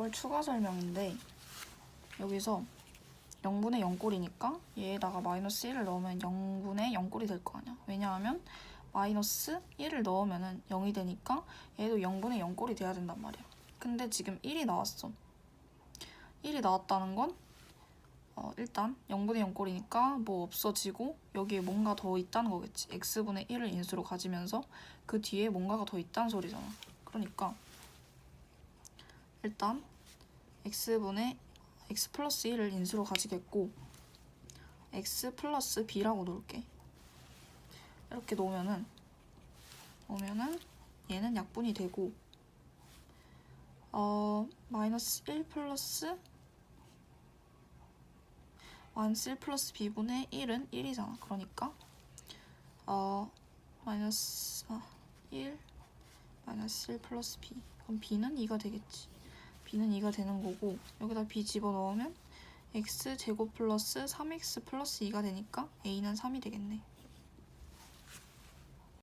오늘 추가 설명인데 여기서 0분의 0꼴이니까 얘에다가 마이너스 1을 넣으면 0분의 0꼴이 될 거 아니야. 왜냐하면 마이너스 1을 넣으면 0이 되니까 얘도 0분의 0꼴이 돼야 된단 말이야. 근데 지금 1이 나왔어. 1이 나왔다는 건 어, 일단 0분의 0꼴이니까 뭐 없어지고 여기에 뭔가 더 있다는 거겠지. x분의 1을 인수로 가지면서 그 뒤에 뭔가가 더 있다는 소리잖아. 그러니까 일단 x분의 x 플러스 1을 인수로 가지겠고 x 플러스 b라고 놓을게. 이렇게 놓으면은 놓으면은 얘는 약분이 되고 어 마이너스 1 플러스 마이너스 1 플러스 b분의 1은 1이잖아. 그러니까 어 마이너스 아, 1 마이너스 1 플러스 b 그럼 b는 2가 되겠지. B는 2가 되는 거고 여기다 b 집어넣으면 x 제곱 플러스 3x 플러스 2가 되니까 a는 3이 되겠네.